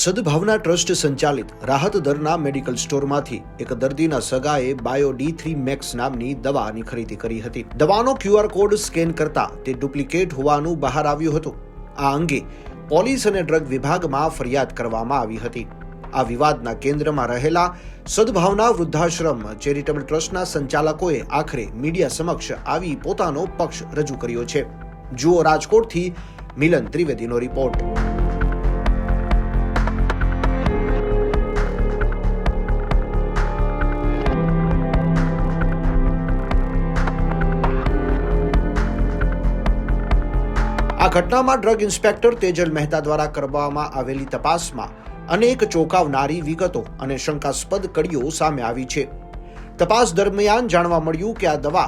સદભાવના trust સંચાલિત રાહત દરના મેડિકલ સ્ટોરમાંથી એક દર્દીના સગાએ બાયો ડી થ્રી મેક્સ નામની દવાની ખરીદી કરી હતી. દવાનો ક્યુઆર કોડ સ્કેન કરતા તે ડુપ્લિકેટ હોવાનું બહાર આવ્યું હતું. આ અંગે પોલીસ અને ડ્રગ વિભાગમાં ફરિયાદ કરવામાં આવી હતી. આ વિવાદના કેન્દ્રમાં રહેલા સદભાવના વૃદ્ધાશ્રમ ચેરિટેબલ ટ્રસ્ટના સંચાલકોએ આખરે મીડિયા સમક્ષ આવી પોતાનો પક્ષ રજૂ કર્યો છે. જુઓ રાજકોટથી મિલન ત્રિવેદીનો રિપોર્ટ. આ ઘટનામાં ડ્રગ ઇન્સ્પેક્ટર તેજલ મહેતા દ્વારા કરવામાં આવેલી તપાસમાં અનેક ચોંકાવનારી વિગતો અને શંકાસ્પદ કડીઓ સામે આવી છે. તપાસ દરમિયાન જાણવા મળ્યું કે આ દવા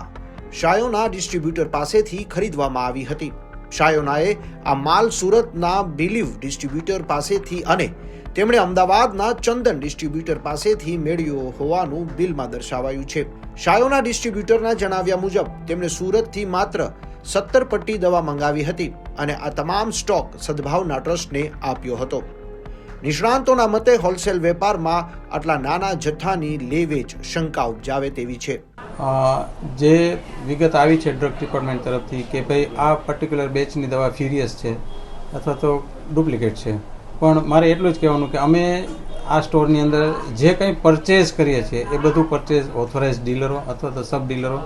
શાયોના ડિસ્ટ્રીબ્યુટર પાસેથી ખરીદવામાં આવી હતી. શાયોનાએ આ માલ સુરતના બિલીવ ડિસ્ટ્રીબ્યુટર પાસેથી અને તેમણે અમદાવાદના ચંદન ડિસ્ટ્રીબ્યુટર પાસેથી મેળવ્યો હોવાનું બિલમાં દર્શાવાયું છે. શાયોના ડિસ્ટ્રીબ્યુટરના જણાવ્યા મુજબ, તેમણે સુરતથી માત્ર સત્તર પટ્ટી દવા મંગાવી હતી અને આ તમામ સ્ટોક સદભાવના ટ્રસ્ટને આપ્યો હતો. નિષ્ણાંતોના મતે હોલસેલ વેપારમાં આટલા નાના જથ્થાની લેવેચ શંકા ઉપજાવે તેવી છે. જે વિગત આવી છે ડ્રગ ડિપાર્ટમેન્ટ તરફથી કે ભાઈ આ પર્ટિક્યુલર બેચની દવા ફ્યુરિયસ છે અથવા તો ડુપ્લિકેટ છે. પણ મારે એટલું જ કહેવાનું કે અમે આ સ્ટોરની અંદર જે કંઈ પરચેઝ કરીએ છીએ એ બધું પરચેઝ ઓથોરાઇઝ ડીલરો અથવા તો સબ ડીલરો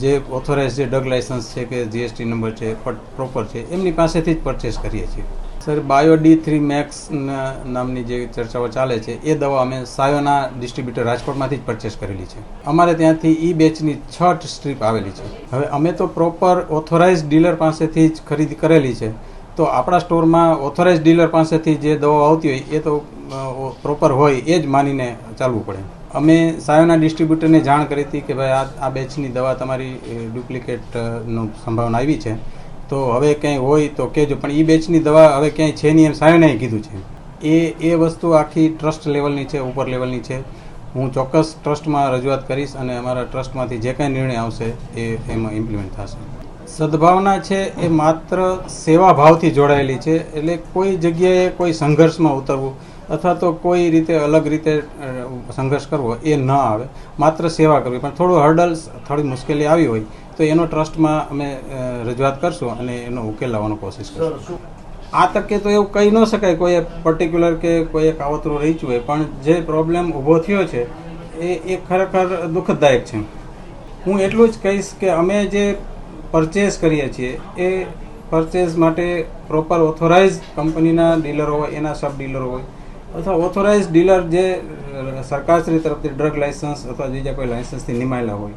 જે ઓથોરાઇઝ જે ડ્રગ લાઇસન્સ છે કે જીએસટી નંબર છે પ્રોપર છે, એમની પાસેથી જ પરચેસ કરીએ છીએ. Sir bio D three max નામની જે ચર્ચાઓ ચાલે છે, એ દવા અમે સાયોના ડિસ્ટ્રીબ્યુટર રાજકોટમાંથી જ પરચેસ કરેલી છે. અમારે ત્યાંથી ઈ બેચની છ સ્ટ્રીપ આવેલી છે. હવે અમે તો પ્રોપર ઓથોરાઇઝ ડીલર પાસેથી જ ખરીદી કરેલી છે. તો આપણા સ્ટોરમાં ઓથોરાઇઝ ડીલર પાસેથી જે દવા આવતી હોય, એ તો પ્રોપર હોય, એ જ માનીને ચાલવું પડે. અમે સાયોના ડિસ્ટ્રીબ્યુટરને જાણ કરી હતી કે ભાઈ આ આ બેચની દવા તમારી ડુપ્લિકેટનો સંભાવના આવી છે. તો હવે ક્યાંય હોય તો કહેજો, પણ એ બેચની દવા હવે ક્યાંય છે નહીં એમ સાયોનાએ કીધું છે. એ એ વસ્તુ આખી ટ્રસ્ટ લેવલની છે, ઉપર લેવલની છે. હું ચોક્કસ ટ્રસ્ટમાં રજૂઆત કરીશ અને અમારા ટ્રસ્ટમાંથી જે કાંઈ નિર્ણય આવશે એ એમાં ઇમ્પ્લિમેન્ટ થશે. સદભાવના છે એ માત્ર સેવા ભાવથી જોડાયેલી છે. એટલે કોઈ જગ્યાએ કોઈ સંઘર્ષમાં ઉતરવું અથવા તો કોઈ રીતે અલગ રીતે સંઘર્ષ કરવો એ ન આવે. માત્ર સેવા કરવી. પણ થોડું હર્ડલ્સ થોડી મુશ્કેલી આવી હોય તો એનો ટ્રસ્ટમાં અમે રજૂઆત કરશું અને એનો ઉકેલ લાવવાનો કોશિશ કરશું. આ તકે તો એવું કહી ન શકાય કોઈ પર્ટિક્યુલર કે કોઈ એક કાવતરું રહીચું હોય પણ જે પ્રોબ્લેમ ઊભો થયો છે એ એ ખરેખર દુઃખદાયક છે. હું એટલું જ કહીશ કે અમે જે પરચેસ કરીએ છીએ એ પરચેસ માટે પ્રોપર ઓથોરાઇઝ કંપનીના ડીલરો હોય એના સબ ડીલરો હોય અથવા ઓથોરાઇઝ ડીલર જે સરકારશ્રી તરફથી ડ્રગ લાઇસન્સ અથવા બીજા કોઈ લાઇસન્સથી નિમાયેલા હોય,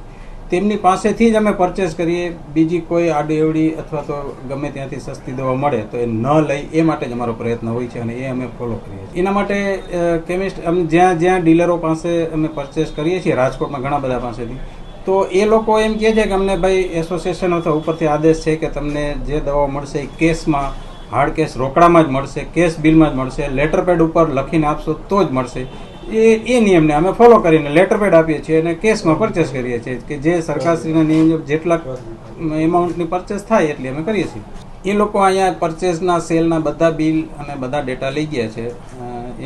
તેમની પાસેથી જ અમે પરચેસ કરીએ. બીજી કોઈ આડીઅવડી અથવા તો ગમે ત્યાંથી સસ્તી દવા મળે તો એ ન લઈ, એ માટે જ અમારો પ્રયત્ન હોય છે અને એ અમે ફોલો કરીએ છીએ. એના માટે કેમિસ્ટ અમે જ્યાં જ્યાં ડીલરો પાસે અમે પરચેસ કરીએ છીએ, રાજકોટમાં ઘણા બધા પાસેથી, તો એ લોકો એમ કહે છે કે અમને ભાઈ એસોસિએશન અથવા ઉપરથી આદેશ છે કે તમને જે દવાઓ મળશે એ કેસમાં હાર્ડ કેસ રોકડામાં જ મળશે, કેસ બિલમાં જ મળશે, લેટર પેડ ઉપર લખીને આપશો તો જ મળશે. એ એ નિયમને અમે ફોલો કરીને લેટર પેડ આપીએ છીએ અને કેસમાં પરચેસ કરીએ છીએ. કે જે સરકારશ્રીના નિયમ જેટલા એમાઉન્ટની પરચેસ થાય એટલી અમે કરીએ છીએ. એ લોકો અહીંયા પરચેસના સેલના બધા બિલ અને બધા ડેટા લઈ ગયા છે.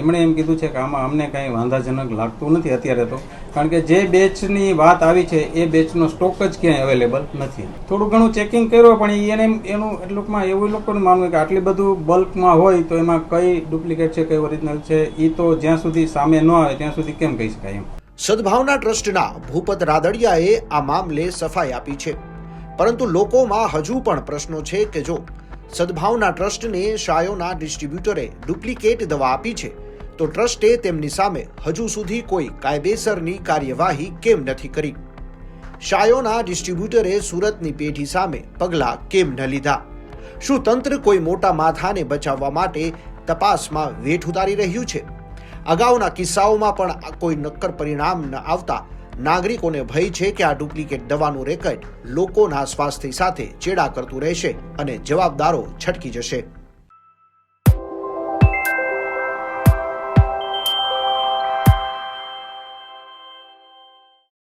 એમણે એમ કીધું છે કે આમાં અમને કાંઈ વાંધાજનક લાગતું નથી અત્યારે તો. કારણ કે જે બેચની વાત આવી છે, એ બેચનો સ્ટોક જ ક્યાંય અવેલેબલ નથી. થોડું ઘણું ચેકિંગ કર્યું, પણ એને એનું એટલુંકમાં એવું લોકોનું માનવું કે આટલી બધું બલ્કમાં હોય તો એમાં કઈ ડુપ્લિકેટ છે, કઈ ઓરિજિનલ છે એ તો જ્યાં સુધી સામે ન આવે ત્યાં સુધી કેમ કહી શકાય એમ? સદભાવના ટ્રસ્ટના ભૂપત રાદડિયાએ આ મામલે સફાઈ આપી છે. પરંતુ લોકોમાં હજુ પણ પ્રશ્નો છે કે જો સદભાવના ટ્રસ્ટને શાયોના ડિસ્ટ્રીબ્યુટરે ડુપ્લિકેટ દવા આપી છે તો ટ્રસ્ટે તેમની સામે હજુ સુધી કોઈ કાયદેસરની કાર્યવાહી કેમ નથી કરી? શાયોના ડિસ્ટ્રીબ્યુટરે સુરતની પેઢી સામે પગલાં કેમ ન લીધા? શું તંત્ર કોઈ મોટા માથાને બચાવવા માટે તપાસમાં વેઠ ઉતારી રહ્યું છે? અગાઉના કિસ્સાઓમાં પણ કોઈ નક્કર પરિણામ ન આવતા નાગરિકોને ભય છે કે આ ડુપ્લિકેટ દવાનું રેકેટ લોકોના સ્વાસ્થ્ય સાથે ચેડા કરતું રહેશે અને જવાબદારો છટકી જશે.